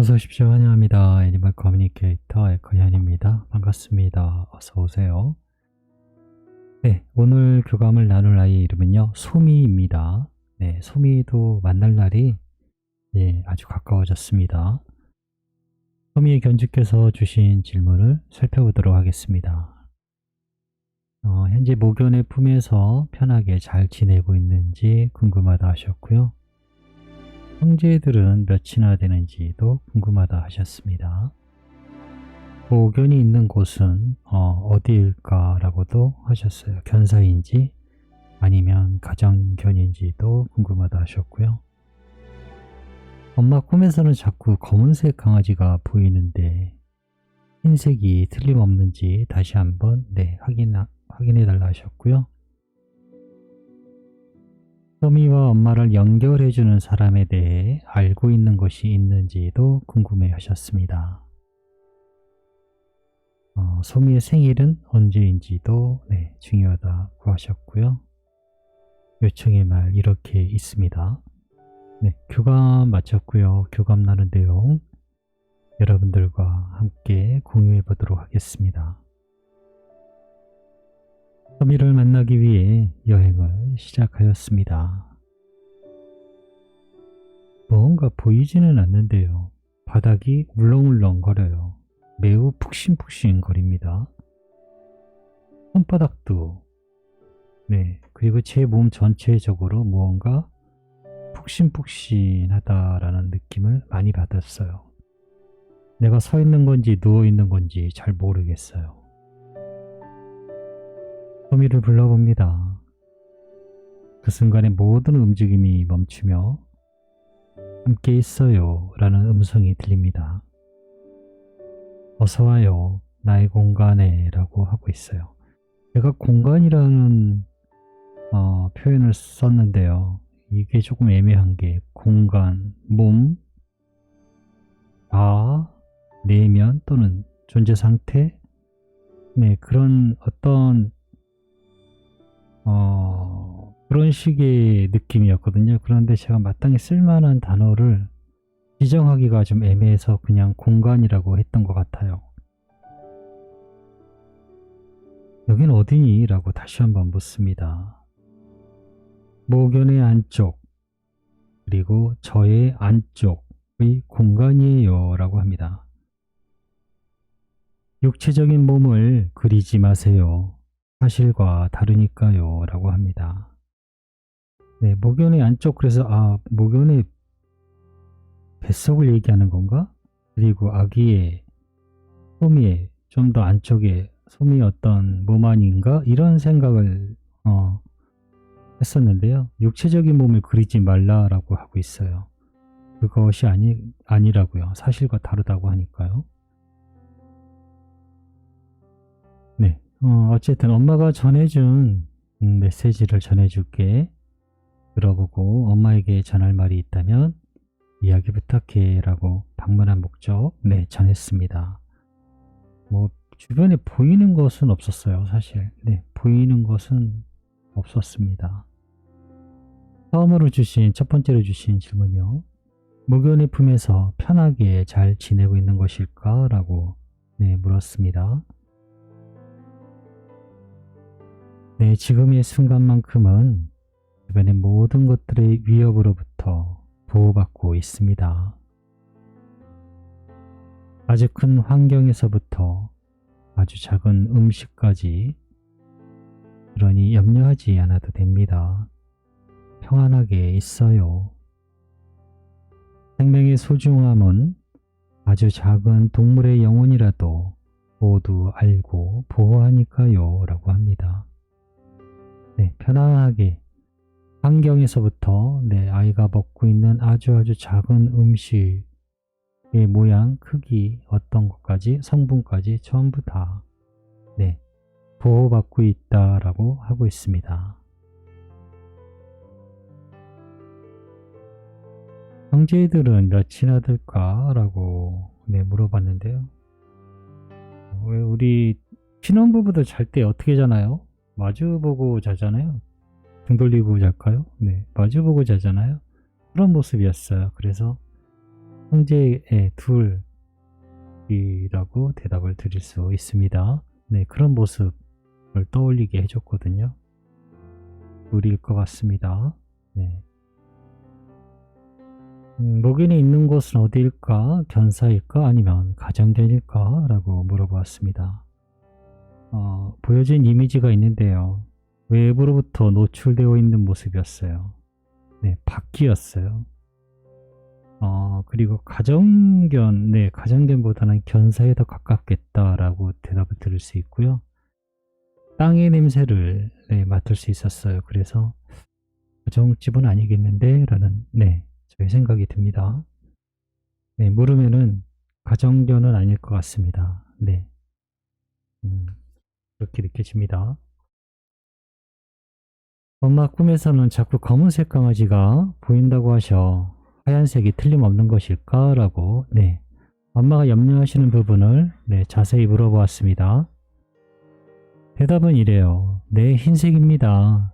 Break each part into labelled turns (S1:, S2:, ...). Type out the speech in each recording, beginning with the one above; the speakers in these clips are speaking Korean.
S1: 어서 오십시오. 환영합니다. 애니멀 커뮤니케이터 에커현입니다. 반갑습니다. 어서 오세요. 네, 오늘 교감을 나눌 아이의 이름은요. 소미입니다. 네, 소미도 만날 날이 예, 아주 가까워졌습니다. 소미의 견주께서 주신 질문을 살펴보도록 하겠습니다. 어, 현재 모견의 품에서 편하게 잘 지내고 있는지 궁금하다 하셨고요. 형제들은 몇이나 되는지도 궁금하다 하셨습니다. 모견이 있는 곳은 어, 디일까라고도 하셨어요. 견사인지 아니면 가정견인지도 궁금하다 하셨고요. 엄마 꿈에서는 자꾸 검은색 강아지가 보이는데 흰색이 틀림없는지 다시 한번 네, 확인, 확인해 달라 하셨고요. 소미와 엄마를 연결해주는 사람에 대해 알고 있는 것이 있는지도 궁금해 하셨습니다. 어, 소미의 생일은 언제인지도 네, 중요하다고 하셨고요. 요청의 말 이렇게 있습니다. 네, 교감 마쳤고요. 교감 나눈 내용 여러분들과 함께 공유해 보도록 하겠습니다. 소미를 만나기 위해 여행을 시작하였습니다. 뭔가 보이지는 않는데요. 바닥이 울렁울렁 거려요. 매우 푹신푹신 거립니다. 손바닥도 네 그리고 제 몸 전체적으로 무언가 푹신푹신하다라는 느낌을 많이 받았어요. 내가 서 있는 건지 누워 있는 건지 잘 모르겠어요. 소미를 불러봅니다. 그 순간에 모든 움직임이 멈추며 함께 있어요 라는 음성이 들립니다. 어서와요 나의 공간에 라고 하고 있어요. 제가 공간이라는 어, 표현을 썼는데요. 이게 조금 애매한 게 공간, 몸, 아, 내면 또는 존재 상태 네 그런 어떤 어, 그런 식의 느낌이었거든요. 그런데 제가 마땅히 쓸만한 단어를 지정하기가 좀 애매해서 그냥 공간이라고 했던 것 같아요. 여긴 어디니? 라고 다시 한번 묻습니다. 모견의 안쪽, 그리고 저의 안쪽의 공간이에요. 라고 합니다. 육체적인 몸을 그리지 마세요. 사실과 다르니까요. 라고 합니다. 네, 목연의 안쪽, 그래서, 아, 목연의 뱃속을 얘기하는 건가? 그리고 아기의 소미의 좀 더 안쪽에 소미 어떤 몸 아닌가? 이런 생각을, 어, 했었는데요. 육체적인 몸을 그리지 말라라고 하고 있어요. 그것이 아니, 아니라고요. 사실과 다르다고 하니까요. 어, 어쨌든 엄마가 전해준 음, 메시지를 전해줄게. 들어보고 엄마에게 전할 말이 있다면 이야기 부탁해 라고 방문한 목적 네 전했습니다. 뭐 주변에 보이는 것은 없었어요 사실 네 보이는 것은 없었습니다. 처음으로 주신 첫 번째로 주신 질문이요. 무견의 품에서 편하게 잘 지내고 있는 것일까? 라고 네, 물었습니다. 네, 지금의 순간만큼은 주변의 모든 것들의 위협으로부터 보호받고 있습니다. 아주 큰 환경에서부터 아주 작은 음식까지 그러니 염려하지 않아도 됩니다. 평안하게 있어요. 생명의 소중함은 아주 작은 동물의 영혼이라도 모두 알고 보호하니까요. 라고 합니다. 네, 편안하게 환경에서부터 내 아이가 먹고 있는 아주 아주 작은 음식의 모양, 크기, 어떤 것까지, 성분까지 전부 다 네, 보호받고 있다라고 하고 있습니다. 형제들은 몇이나 될까? 라고 네, 물어봤는데요. 왜 우리 신혼부부들 잘 때 어떻게 자나요? 마주보고 자잖아요. 등 돌리고 잘까요? 네, 마주보고 자잖아요. 그런 모습이었어요. 그래서 형제의 둘이라고 대답을 드릴 수 있습니다. 네, 그런 모습을 떠올리게 해줬거든요. 둘일 것 같습니다. 네. 음, 목인이 있는 곳은 어디일까? 견사일까? 아니면 가정견일까? 라고 물어보았습니다. 어, 보여진 이미지가 있는데요. 외부로부터 노출되어 있는 모습이었어요. 네, 바퀴였어요. 어, 그리고 가정견, 네, 가정견보다는 견사에 더 가깝겠다라고 대답을 드릴 수 있고요. 땅의 냄새를 네, 맡을 수 있었어요. 그래서 가정집은 아니겠는데? 라는, 네, 저의 생각이 듭니다. 네, 물으면은 가정견은 아닐 것 같습니다. 네. 음, 그렇게 느껴집니다. 엄마 꿈에서는 자꾸 검은색 강아지가 보인다고 하셔. 하얀색이 틀림없는 것일까? 라고, 네. 엄마가 염려하시는 부분을, 네, 자세히 물어보았습니다. 대답은 이래요. 네, 흰색입니다.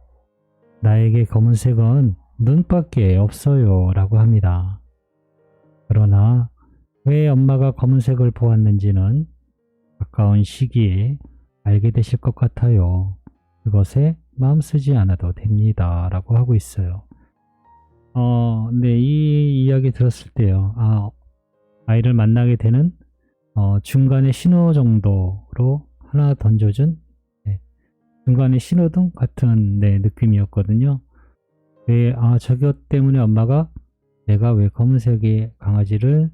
S1: 나에게 검은색은 눈밖에 없어요. 라고 합니다. 그러나, 왜 엄마가 검은색을 보았는지는 가까운 시기에 알게 되실 것 같아요. 그것에 마음 쓰지 않아도 됩니다. 라고 하고 있어요. 어, 네, 이 이야기 들었을 때요. 아, 아이를 만나게 되는 어, 중간의 신호 정도로 하나 던져준 네, 중간의 신호등 같은 네, 느낌이었거든요. 왜, 아, 저것 때문에 엄마가 내가 왜 검은색의 강아지를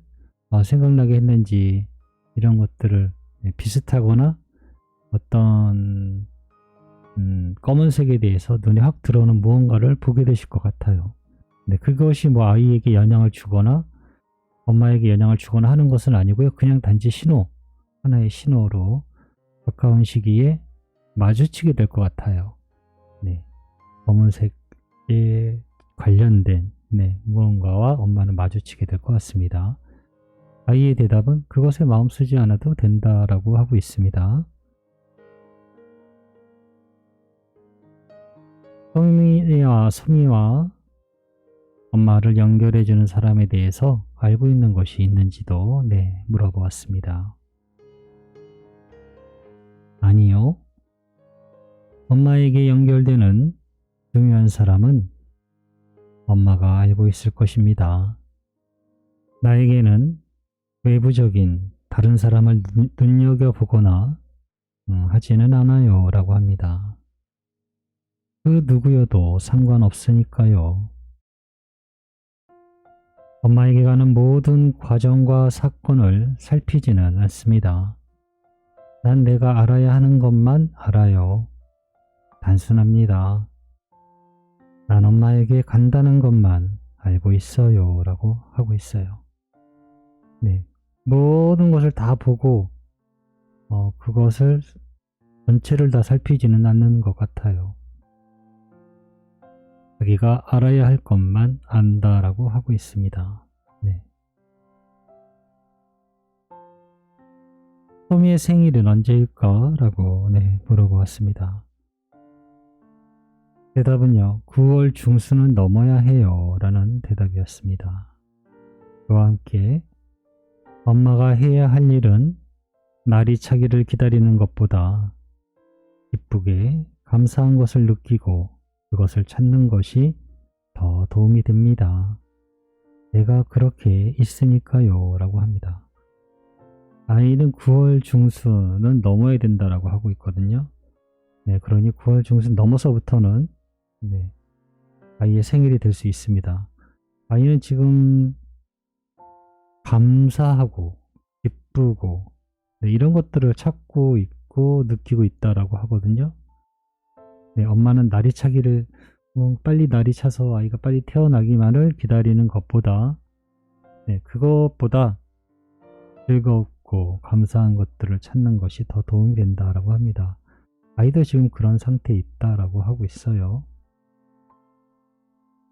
S1: 어, 생각나게 했는지 이런 것들을 네, 비슷하거나 어떤 음, 검은색에 대해서 눈에 확 들어오는 무언가를 보게 되실 것 같아요. 네, 그것이 뭐 아이에게 영향을 주거나 엄마에게 영향을 주거나 하는 것은 아니고요. 그냥 단지 신호, 하나의 신호로 가까운 시기에 마주치게 될 것 같아요. 네, 검은색에 관련된 네, 무언가와 엄마는 마주치게 될 것 같습니다. 아이의 대답은 그것에 마음 쓰지 않아도 된다라고 하고 있습니다. 소미와 소미와 엄마를 연결해주는 사람에 대해서 알고 있는 것이 있는지도 네 물어보았습니다. 아니요. 엄마에게 연결되는 중요한 사람은 엄마가 알고 있을 것입니다. 나에게는 외부적인 다른 사람을 눈- 눈여겨보거나 음, 하지는 않아요 라고 합니다. 그 누구여도 상관없으니까요. 엄마에게 가는 모든 과정과 사건을 살피지는 않습니다. 난 내가 알아야 하는 것만 알아요. 단순합니다. 난 엄마에게 간다는 것만 알고 있어요. 라고 하고 있어요. 네. 모든 것을 다 보고, 어, 그것을 전체를 다 살피지는 않는 것 같아요. 자기가 알아야 할 것만 안다라고 하고 있습니다. 네. 소미의 생일은 언제일까? 라고 네, 물어보았습니다. 대답은요, 9월 중순은 넘어야 해요. 라는 대답이었습니다. 그와 함께 엄마가 해야 할 일은 날이 차기를 기다리는 것보다 기쁘게 감사한 것을 느끼고 그것을 찾는 것이 더 도움이 됩니다. 내가 그렇게 있으니까요. 라고 합니다. 아이는 9월 중순은 넘어야 된다라고 하고 있거든요. 네, 그러니 9월 중순 넘어서부터는 네, 아이의 생일이 될 수 있습니다. 아이는 지금 감사하고 기쁘고 네, 이런 것들을 찾고 있고 느끼고 있다라고 하거든요. 네, 엄마는 날이 차기를 뭐 빨리 날이 차서 아이가 빨리 태어나기만을 기다리는 것보다 네, 그것보다 즐겁고 감사한 것들을 찾는 것이 더 도움이 된다라고 합니다. 아이도 지금 그런 상태에 있다라고 하고 있어요.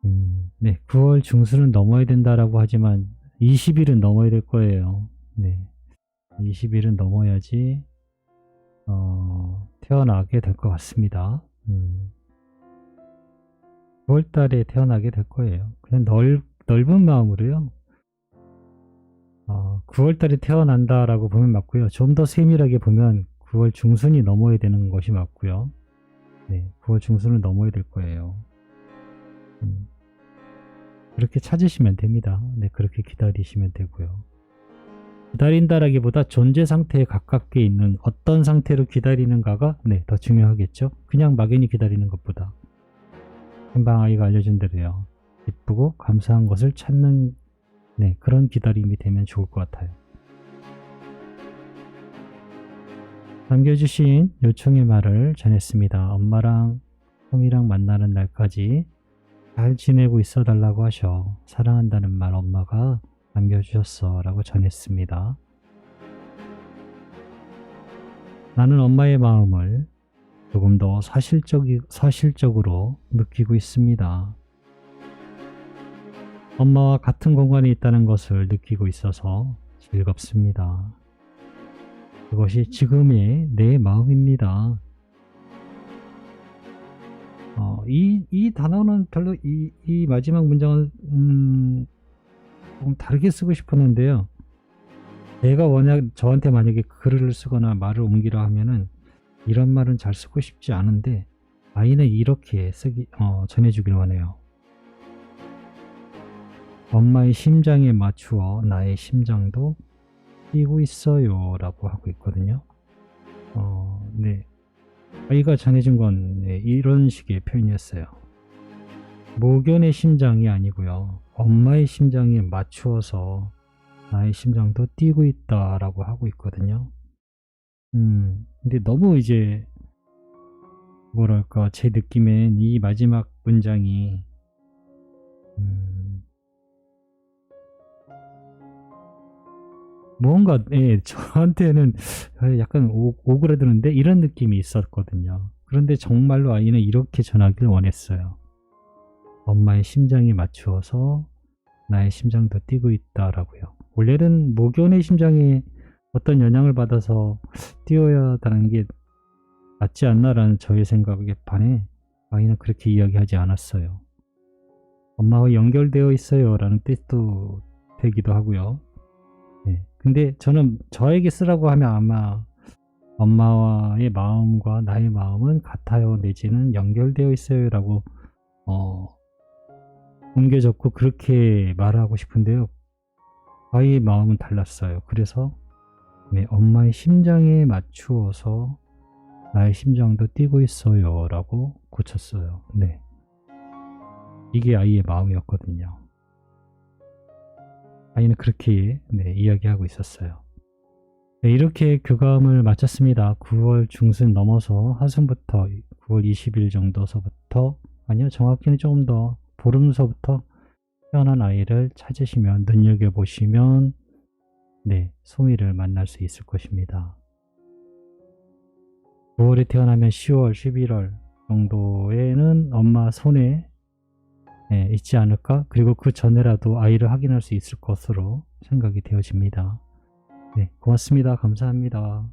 S1: 음, 네, 9월 중순은 넘어야 된다라고 하지만 20일은 넘어야 될 거예요. 네, 20일은 넘어야지 어, 태어나게 될 것 같습니다. 음, 9월 달에 태어나게 될 거예요. 그냥 넓, 넓은 마음으로요. 9월달에 태어난다라고 보면 맞고요. 좀 더 세밀하게 보면 9월 중순이 넘어야 되는 것이 맞고요. 네, 9월 중순을 넘어야 될 거예요. 음, 그렇게 찾으시면 됩니다. 네, 그렇게 기다리시면 되고요. 기다린다라기보다 존재 상태에 가깝게 있는 어떤 상태로 기다리는가가 네, 더 중요하겠죠. 그냥 막연히 기다리는 것보다 금방 아이가 알려준 대로요. 기쁘고 감사한 것을 찾는 네, 그런 기다림이 되면 좋을 것 같아요. 남겨주신 요청의 말을 전했습니다. 엄마랑 솜이랑 만나는 날까지 잘 지내고 있어 달라고 하셔. 사랑한다는 말 엄마가 남겨주셨어. 라고 전했습니다. 나는 엄마의 마음을 조금 더 사실적이, 사실적으로 느끼고 있습니다. 엄마와 같은 공간에 있다는 것을 느끼고 있어서 즐겁습니다. 그것이 지금의 내 마음입니다. 어, 이, 이 단어는 별로 이, 이 마지막 문장은 음, 조금 다르게 쓰고 싶었는데요. 내가 만약 저한테 만약에 글을 쓰거나 말을 옮기라 하면은 이런 말은 잘 쓰고 싶지 않은데 아이는 이렇게 쓰기 어, 전해주기로 하네요. 엄마의 심장에 맞추어 나의 심장도 뛰고 있어요 라고 하고 있거든요. 어, 네. 아이가 전해준 건 네, 이런 식의 표현이었어요. 모견의 심장이 아니고요. 엄마의 심장에 맞추어서 나의 심장도 뛰고 있다라고 하고 있거든요. 음, 근데 너무 이제 뭐랄까 제 느낌엔 이 마지막 문장이 음, 뭔가 예, 저한테는 약간 오, 오그라드는데 이런 느낌이 있었거든요. 그런데 정말로 아이는 이렇게 전하길 원했어요. 엄마의 심장에 맞추어서 나의 심장도 뛰고 있다라고요. 원래는 모견의 심장에 어떤 영향을 받아서 뛰어야 하는 게 맞지 않나라는 저의 생각에 반해 아이는 그렇게 이야기하지 않았어요. 엄마와 연결되어 있어요 라는 뜻도 되기도 하고요. 네. 근데 저는 저에게 쓰라고 하면 아마 엄마와의 마음과 나의 마음은 같아요 내지는 연결되어 있어요 라고 어, 옮겨 적고 그렇게 말하고 싶은데요. 아이의 마음은 달랐어요. 그래서 네, 엄마의 심장에 맞추어서 나의 심장도 뛰고 있어요 라고 고쳤어요. 네. 이게 아이의 마음이었거든요. 아이는 그렇게 네, 이야기하고 있었어요. 네, 이렇게 교감을 마쳤습니다. 9월 중순 넘어서 하순부터 9월 20일 정도서부터 아니요 정확히는 조금 더 보름서부터 태어난 아이를 찾으시면 눈여겨보시면 네 소미를 만날 수 있을 것입니다. 9월에 태어나면 10월, 11월 정도에는 엄마 손에 네, 있지 않을까? 그리고 그 전에라도 아이를 확인할 수 있을 것으로 생각이 되어집니다. 네, 고맙습니다. 감사합니다.